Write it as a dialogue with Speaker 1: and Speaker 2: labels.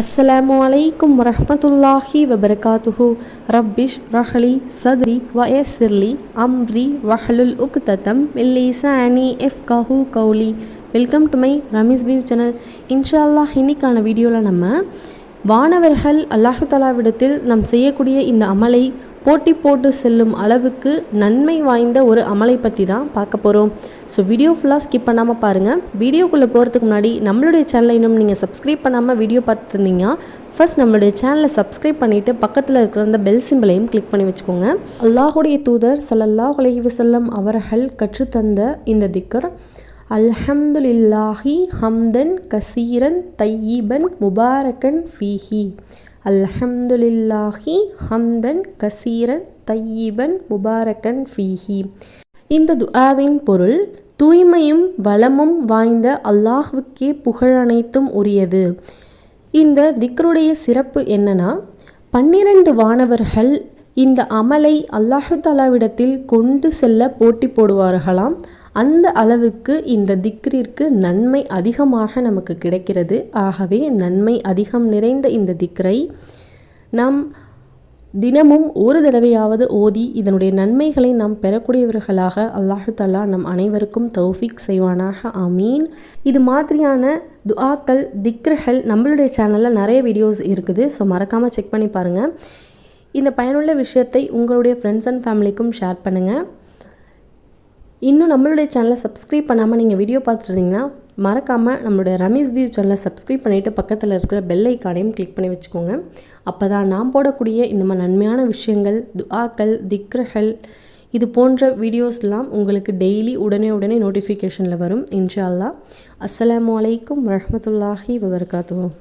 Speaker 1: அஸ்ஸலாமு அலைக்கும் வரஹமத்துல்லாஹி வபரகாத்துஹு. ரப்பிஷ் ரஹலி சத்ரி வயசிர்லி அம்ரி வஹலுல் உக்தத்தம் மில்லிசானி எஃப்காஹு கௌலி. வெல்கம் டு மை ரமீஸ் பியூ சேனல் இன்ஷா அல்லாஹ் இன்னைக்கான வீடியோவில் நம்ம வானவர்கள் அல்லாஹு தலாவிடத்தில் நாம் செய்யக்கூடிய இந்த அமலை போட்டி போட்டு செல்லும் அளவுக்கு நன்மை வாய்ந்த ஒரு அமலை பற்றி தான் பார்க்க போகிறோம் ஸோ வீடியோ ஃபுல்லாக ஸ்கிப் பண்ணாமல் பாருங்கள் வீடியோக்குள்ளே போகிறதுக்கு முன்னாடி நம்மளுடைய சேனலை இன்னும் நீங்கள் சப்ஸ்கிரைப் பண்ணாமல் வீடியோ பார்த்துருந்தீங்கன்னா ஃபர்ஸ்ட் நம்மளுடைய சேனலை சப்ஸ்கிரைப் பண்ணிவிட்டு பக்கத்தில் இருக்கிற அந்த பெல் சிம்பிளையும் கிளிக் பண்ணி வச்சுக்கோங்க. அல்லாஹுடைய தூதர் சல்லல்லாஹ் அலைஹி வஸல்லம் அவர்கள் கற்றுத்தந்த இந்த திக்கர் அல்ஹம்துலில்லாஹி ஹம்தன் கசீரன் தையீபன் முபாரக்கன் ஃபீஹி. அல்ஹம்துலில்லாஹி ஹம்தன் கசீரன் தையீபன் முபாரக்கன் ஃபீஹி. இந்த துஆவின் பொருள் தூய்மையும் வளமும் வாய்ந்த அல்லாஹ்வுக்கே புகழனைத்தும் உரியது. இந்த திக்ருடைய சிறப்பு என்னன்னா பன்னிரண்டு வானவர்கள் இந்த அமலை அல்லாஹு தாலாவிடத்தில் கொண்டு செல்ல போட்டி போடுவார்களாம். அந்த அளவுக்கு இந்த திக்ரிற்கு நன்மை அதிகமாக நமக்கு கிடைக்கிறது. ஆகவே நன்மை அதிகம் நிறைந்த இந்த திக்ரை நாம் தினமும் ஒரு தடவையாவது ஓதி இதனுடைய நன்மைகளை நாம் பெறக்கூடியவர்களாக அல்லாஹு தல்லா நம் அனைவருக்கும் தௌஃபிக் செய்வானாக. ஆமீன். இது மாதிரியான துஆக்கள் திக்ருகள் நம்மளுடைய சேனலில் நிறைய வீடியோஸ் இருக்குது. ஸோ மறக்காமல் செக் பண்ணி பாருங்கள் இந்த பயனுள்ள விஷயத்தை உங்களுடைய ஃப்ரெண்ட்ஸ் அண்ட் ஃபேமிலிக்கும் ஷேர் பண்ணுங்கள் இன்னும் நம்மளுடைய சேனலை சப்ஸ்கிரைப் பண்ணாமல் நீங்கள் வீடியோ பார்த்துருந்தீங்கன்னா மறக்காமல் நம்மளுடைய ரமேஷ் வியூ சேனலை சப்ஸ்கிரைப் பண்ணிவிட்டு பக்கத்தில் இருக்கிற பெல் ஐக்கானையும் கிளிக் பண்ணி வச்சுக்கோங்க. அப்போ தான் நான் போடக்கூடிய இந்த மாதிரி நன்மையான விஷயங்கள் துஆக்கள் திக்ரஹல் இது போன்ற வீடியோஸ்லாம் உங்களுக்கு டெய்லி உடனே உடனே நோட்டிஃபிகேஷனில் வரும் இன்ஷா அல்லா அஸ்ஸலாமு அலைக்கும் வரஹமத்துல்லாஹி வபர்காத்துவோம்